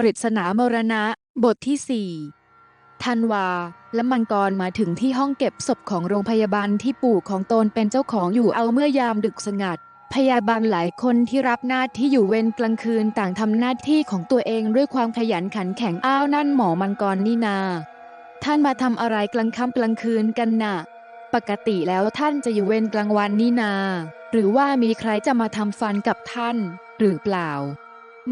ปริศนามรณะ บทที่สี่ธันวา และมังกรมาถึงที่ห้องเก็บศพของโรงพยาบาลที่ปู่ของตนเป็นเจ้าของอยู่เอาเมื่อยามดึกสงัด พยาบาลหลายคนที่รับหน้าที่อยู่เวรกลางคืนต่างทำหน้าที่ของตัวเองด้วยความขยันขันแข็งอ้าวนั่นหมอมังกรนี่นา ท่านมาทำอะไรกลางค่ำกลางคืนกันน่ะ ปกติแล้วท่านจะอยู่เวรกลางวันนี่นา หรือว่ามีใครจะมาทำฟันกับท่าน หรือเปล่า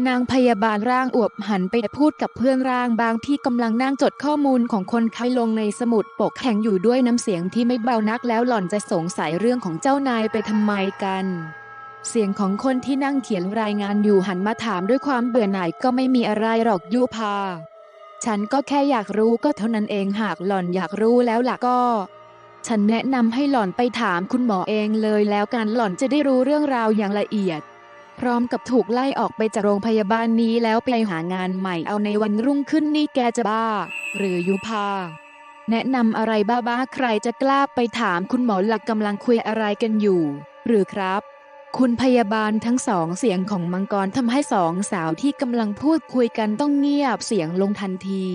นางพยาบาลร่างอวบหันไปพูดกับเพื่อนร่างบางที่กำลังนั่งจดข้อมูลของคนไข้ลงในสมุดปกแข็งอยู่ด้วยน้ำเสียงที่ไม่เบานักแล้วหล่อนจะสงสัยเรื่องของเจ้านายไปทำไมกัน เสียงของคนที่นั่งเขียนรายงานอยู่หันมาถามด้วยความเบื่อหน่ายก็ไม่มีอะไรหรอกยุพา ฉันก็แค่อยากรู้ก็เท่านั้นเองหากหล่อนอยากรู้แล้วล่ะก็ ฉันแนะนำให้หล่อนไปถามคุณหมอเองเลยแล้วกันหล่อนจะได้รู้เรื่องราวอย่างละเอียด พร้อมกับถูกไล่ออกไปจากโรงพยาบาลนี้แล้วไปหางานใหม่เอาในวันรุ่งขึ้นนี่แกจะบ้า หรือยุพาแนะนำอะไรบ้าๆใครจะกล้าไปถามคุณหมอหลักกำลังคุยอะไรกันอยู่ หรือครับ คุณพยาบาลทั้งสองเสียงของมังกรทำให้สองสาวที่กำลังพูดคุยกันต้องเงียบเสียงลงทันที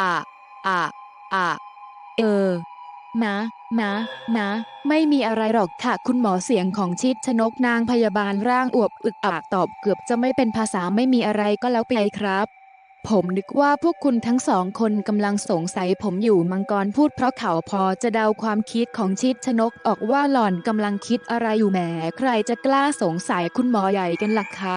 อะ อะ อะ เออ นะนะนะไม่มีอะไรหรอกค่ะ คุณหมอเสียงของชิดชนกนางพยาบาลร่างอวบอึกอักตอบเกือบจะไม่เป็นภาษาไม่มีอะไรก็แล้วไปครับ ผมนึกว่าพวกคุณทั้งสองคนกำลังสงสัยผมอยู่มังกรพูดเพราะเขาพอจะเดาความคิดของชิดชนกออกว่าหล่อนกำลังคิดอะไรอยู่แหม ใครจะกล้าสงสัยคุณหมอใหญ่กันล่ะคะ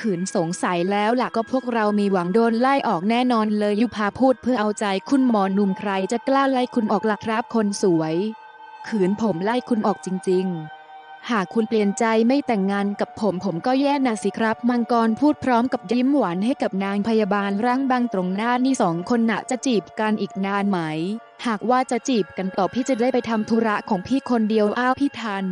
ขืนสงสัยแล้วล่ะก็พวกเรามีหวังโดนไล่ออกแน่นอนเลยยุพาพูดเพื่อเอาใจคุณหมอหนุ่มใครจะกล้าไล่คุณออกล่ะครับคนสวย ขืนผมไล่คุณออกจริง ๆ หากคุณเปลี่ยนใจไม่แต่งงานกับผมผมก็แย่นะสิครับ มังกรพูดพร้อมกับยิ้มหวานให้กับนางพยาบาลร่างบางตรงหน้านี่สองคนน่ะจะจีบกันอีกนานไหม หากว่าจะจีบกันต่อพี่จะได้ไปทำธุระของพี่คนเดียวอ้าวพี่ทัน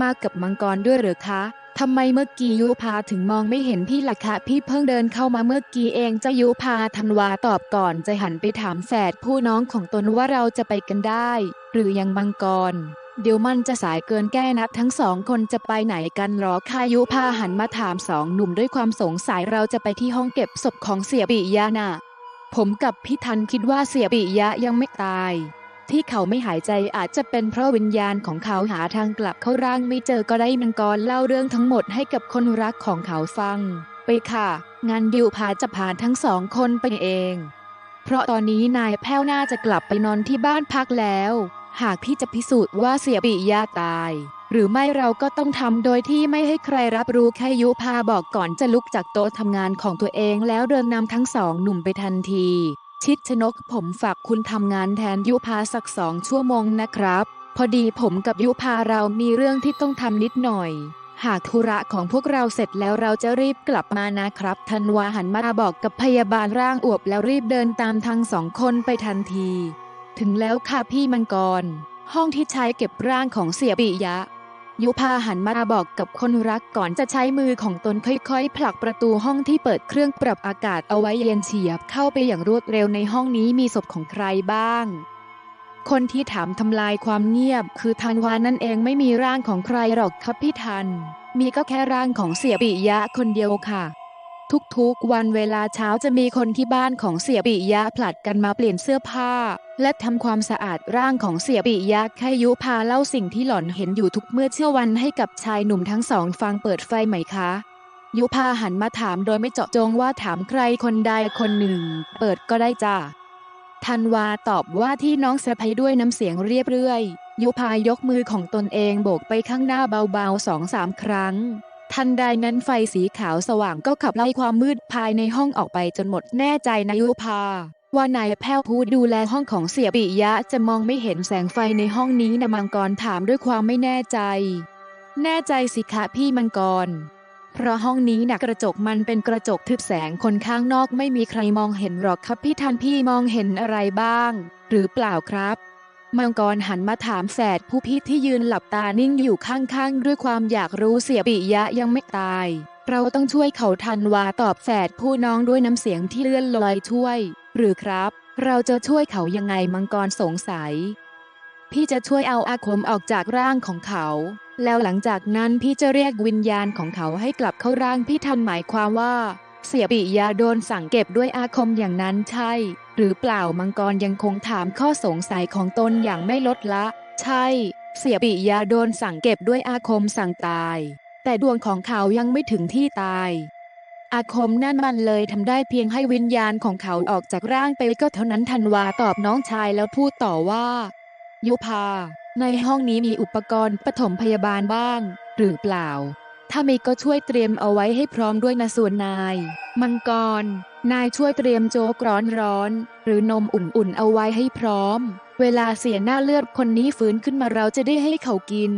มากับมังกรด้วยหรือคะ ทำไมเมื่อกี้ยุพาถึงมองไม่เห็นพี่ล่ะคะ พี่เพิ่งเดินเข้ามาเมื่อกี้เองเจะยุพาธันวาตอบก่อนจะหันไปถามแฝดผู้น้องของตนว่าเราจะไปกันได้ หรือยังมังกรเดี๋ยวมันจะสายเกินแก้นัดทั้งสองคนจะไปไหนกันหรอคายุพาหันมาถามสองหนุ่มด้วยความสงสัยเราจะไปที่ห้องเก็บศพของเสียปิยะน่ะผมกับพี่ทันคิดว่าเสียปิยะยังไม่ตาย ที่เขาไม่หายใจอาจจะเป็นเพราะวิญญาณของเขาหาทางกลับเข้าร่างไม่เจอก็ได้มังกรเล่าเรื่องทั้งหมดให้กับคนรักของเขาฟัง ไปค่ะ งานดิวพาจะพาทั้งสองคนไปเอง เพราะตอนนี้นายแพ้วน่าจะกลับไปนอนที่บ้านพักแล้ว หากพี่จะพิสูจน์ว่าเสียปิยะตาย หรือไม่เราก็ต้องทำโดยที่ไม่ให้ใครรับรู้แค่ยุพาบอกก่อนจะลุกจากโต๊ะทำงานของตัวเองแล้วเดินนำทั้งสองหนุ่มไปทันที ชิดชนกผมฝากคุณทำงานแทนยุพาสักสองชั่วโมงนะครับ พอดีผมกับยุพาเรามีเรื่องที่ต้องทำนิดหน่อย หากธุระของพวกเราเสร็จแล้วเราจะรีบกลับมานะครับธันวาหันมาบอกกับพยาบาลร่างอวบแล้วรีบเดินตามทั้งสองคนไปทันที ถึงแล้วค่ะพี่มังกร ห้องที่ใช้เก็บร่างของเสียปิยะ ยุพาหันมาบอกกับคนรักก่อนจะใช้มือของตนค่อยๆ ผลักประตูห้องที่เปิดเครื่องปรับอากาศเอาไว้เย็นเฉียบเข้าไปอย่างรวดเร็วในห้องนี้มีศพของใครบ้าง คนที่ถามทำลายความเงียบ คือทันวานั่นเองไม่มีร่างของใครหรอกครับพี่ทัน มีก็แค่ร่างของเสียปิยะคนเดียวค่ะ ทุกๆ วันเวลาเช้าจะมีคนที่บ้านของเสียปิยะผลัดกันมาเปลี่ยนเสื้อผ้า และทำความสะอาดร่างของเสียปิยะแค่ยุพาเล่าสิ่งที่หล่อนเห็นอยู่ทุกเมื่อเชื่อวันให้กับชายหนุ่มทั้งสองฟังเปิดไฟไหมคะ ยุพาหันมาถามโดยไม่เจาะจงว่าถามใครคนใดคนหนึ่ง เปิดก็ได้จ้าธันวาตอบว่าที่น้องสะพายด้วยน้ำเสียงเรียบเรื่อย ยุพายกมือของตนเองโบกไปข้างหน้าเบาๆสองสามครั้ง ทันใดนั้นไฟสีขาวสว่างก็ขับไล่ความมืดภายในห้องออกไปจนหมดแน่ใจนะยุพาว่านายแพ้วผู้ดูแลห้องของเสียปิยะจะมองไม่เห็นแสงไฟในห้องนี้นะมังกรถามด้วยความไม่แน่ใจ แน่ใจสิคะพี่มังกร เพราะห้องนี้นะกระจกมันเป็นกระจกทึบแสงคนข้างนอกไม่มีใครมองเห็นหรอกครับพี่ทันพี่มองเห็นอะไรบ้าง หรือเปล่าครับ มังกรหันมาถามแฝดผู้พี่ที่ยืนหลับตานิ่งอยู่ข้างๆ ด้วยความอยากรู้เสียปิยะยังไม่ตาย เราต้องช่วยเขาทันวาตอบแฝดผู้น้องด้วยน้ำเสียงที่เลื่อนลอยช่วย หรือครับ เราจะช่วยเขายังไงมังกรสงสัย พี่จะช่วยเอาอาคมออกจากร่างของเขา แล้วหลังจากนั้นพี่จะเรียกวิญญาณของเขาให้กลับเข้าร่างพี่ทันหมายความว่า เสียปิยาโดนสั่งเก็บด้วยอาคมอย่างนั้นใช่ หรือเปล่ามังกรยังคงถามข้อสงสัยของตนอย่างไม่ลดละ ใช่ เสียปิยาโดนสั่งเก็บด้วยอาคมสั่งตาย แต่ดวงของเขายังไม่ถึงที่ตาย อาคมนั่นมันเลยทำได้เพียงให้วิญญาณของเขาออกจากร่างไปก็เท่านั้นธันวาตอบน้องชายแล้วพูดต่อว่า ยุพา ในห้องนี้มีอุปกรณ์ปฐมพยาบาลบ้าง หรือเปล่า ถ้ามีก็ช่วยเตรียมเอาไว้ให้พร้อมด้วยนะส่วนนาย มังกร นายช่วยเตรียมโจ๊กร้อนร้อนๆหรือนมอุ่นๆเอาไว้ให้พร้อม เวลาเสียหน้าเลือดคนนี้ฟื้นขึ้นมาเราจะได้ให้เขากิน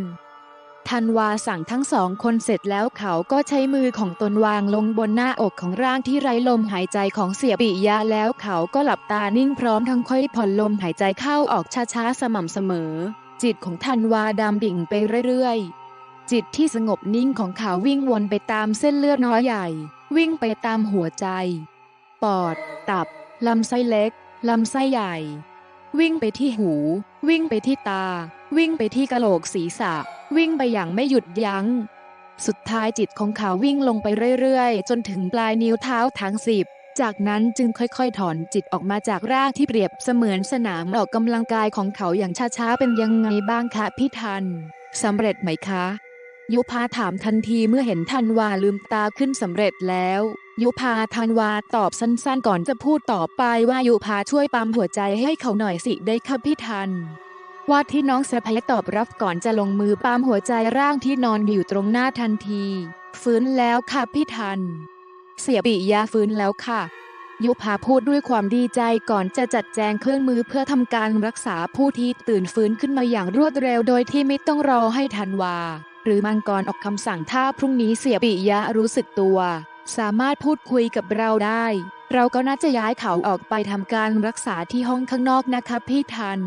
ธันวาสั่งทั้งสองคนเสร็จแล้วเขาก็ใช้มือของตนวางลงบนหน้าอกของร่างที่ไร้ลมหายใจของเสียปิยะแล้วเขาก็หลับตานิ่งพร้อมทั้งค่อยผ่อนลมหายใจเข้าออกช้าๆสม่ำเสมอ จิตของธันวาดำดิ่งไปเรื่อยๆ จิตที่สงบนิ่งของเขาวิ่งวนไปตามเส้นเลือดน้อยใหญ่ วิ่งไปตามหัวใจ ปอด ตับ ลำไส้เล็ก ลำไส้ใหญ่ วิ่งไปที่หู วิ่งไปที่ตา วิ่งไปที่กะโหลกศีรษะ วิ่งไปอย่างไม่หยุดยัง้ง สุดท้ายจิตของเขาวิ่งลงไปเรื่อยๆ จนถึงปลายนิ้วเท้าทั้งสิบจากนั้นจึงค่อยๆ ถอนจิตออกมาจากร่างที่เปรียบเสมือนสนามออกกำลังกายของเขาอย่างช้าๆ เป็นยังไงบ้างคะพี่ทันสำเร็จไหมคะ ยุพาถามทันทีเมื่อเห็นธันวาลืมตาขึ้นสำเร็จแล้ว ยุพาธันวาตอบสั้นๆก่อนจะพูดต่อไปว่ายุพาช่วยปั๊มหัวใจให้เขาหน่อยสิได้ค่ะพี่ทันว่าที่น้องสะพยตอบรับก่อนจะลงมือปั๊มหัวใจร่างที่นอนอยู่ตรงหน้าทันที ฟื้นแล้วค่ะพี่ทัน เสียปิยาฟื้นแล้วค่ะ ยุพาพูดด้วยความดีใจก่อนจะจัดแจงเครื่องมือเพื่อทำการรักษาผู้ที่ตื่นฟื้นขึ้นมาอย่างรวดเร็วโดยที่ไม่ต้องรอให้ทันวา หรือมังกรออกคำสั่งถ้าพรุ่งนี้เสียปิยะรู้สึกตัว สามารถพูดคุยกับเราได้ เราก็น่าจะย้ายเขาออกไปทำการรักษาที่ห้องข้างนอกนะคะพี่ทัน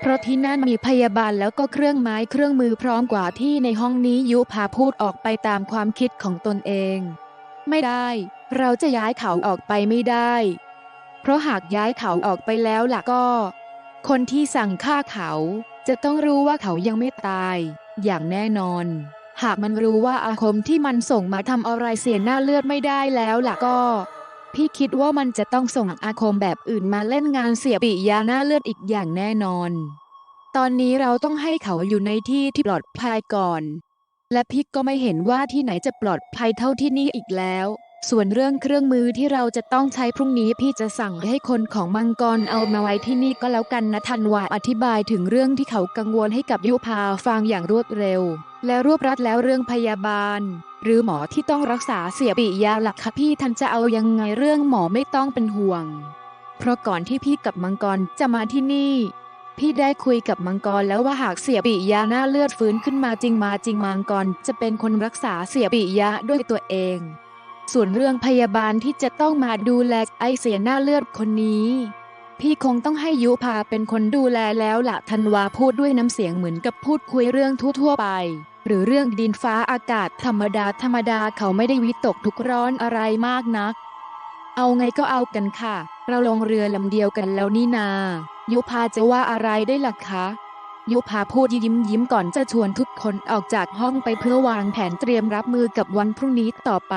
เพราะที่นั่นมีพยาบาลแล้วก็เครื่องไม้เครื่องมือพร้อมกว่าที่ในห้องนี้ยุพาพูดออกไปตามความคิดของตนเอง ไม่ได้ เราจะย้ายเขาออกไปไม่ได้ เพราะหากย้ายเขาออกไปแล้วล่ะก็ คนที่สั่งฆ่าเขา จะต้องรู้ว่าเขายังไม่ตาย อย่างแน่นอน หากมันรู้ว่าอาคมที่มันส่งมาทำอะไรเสียหน้าเลือดไม่ได้แล้วล่ะก็ พี่คิดว่ามันจะต้องส่งอาคมแบบอื่นมาเล่นงานเสียปิยาหน้าเลือดอีกอย่างแน่นอน ตอนนี้เราต้องให้เขาอยู่ในที่ที่ปลอดภัยก่อน และพี่ก็ไม่เห็นว่าที่ไหนจะปลอดภัยเท่าที่นี่อีกแล้ว ส่วนเรื่องเครื่องมือที่เราจะต้องใช้พรุ่งนี้พี่จะสั่งให้คนของมังกรเอามาไว้ที่นี่ก็แล้วกันนะทันวาอธิบายถึงเรื่องที่เขากังวลให้กับยุพาฟังอย่างรวดเร็ว และรวบรัดแล้วเรื่องพยาบาล หรือหมอที่ต้องรักษาเสียปิยาหลักคะพี่ทันจะเอายังไงเรื่องหมอไม่ต้องเป็นห่วง เพราะก่อนที่พี่กับมังกรจะมาที่นี่พี่ได้คุยกับมังกรแล้วว่าหากเสียปิยาหน้าเลือดฟื้นขึ้นมาจริงมาจริงมังกรจะเป็นคนรักษาเสียปิยะด้วยตัวเอง ส่วนเรื่องพยาบาลที่จะต้องมาดูแลไอเสียหน้าเลือดคนนี้ พี่คงต้องให้ยุพาเป็นคนดูแลแล้วละธันวาพูดด้วยน้ำเสียงเหมือนกับพูดคุยเรื่องทั่วๆไป หรือเรื่องดินฟ้าอากาศธรรมดาธรรมดาเขาไม่ได้วิตกทุกร้อนอะไรมากนัก เอาไงก็เอากันค่ะ เราลงเรือลำเดียวกันแล้วนี่นา ยุพาจะว่าอะไรได้ล่ะคะยุพาพูดยิ้มยิ้มก่อนจะชวนทุกคนออกจากห้องไปเพื่อวางแผนเตรียมรับมือกับวันพรุ่งนี้ต่อไป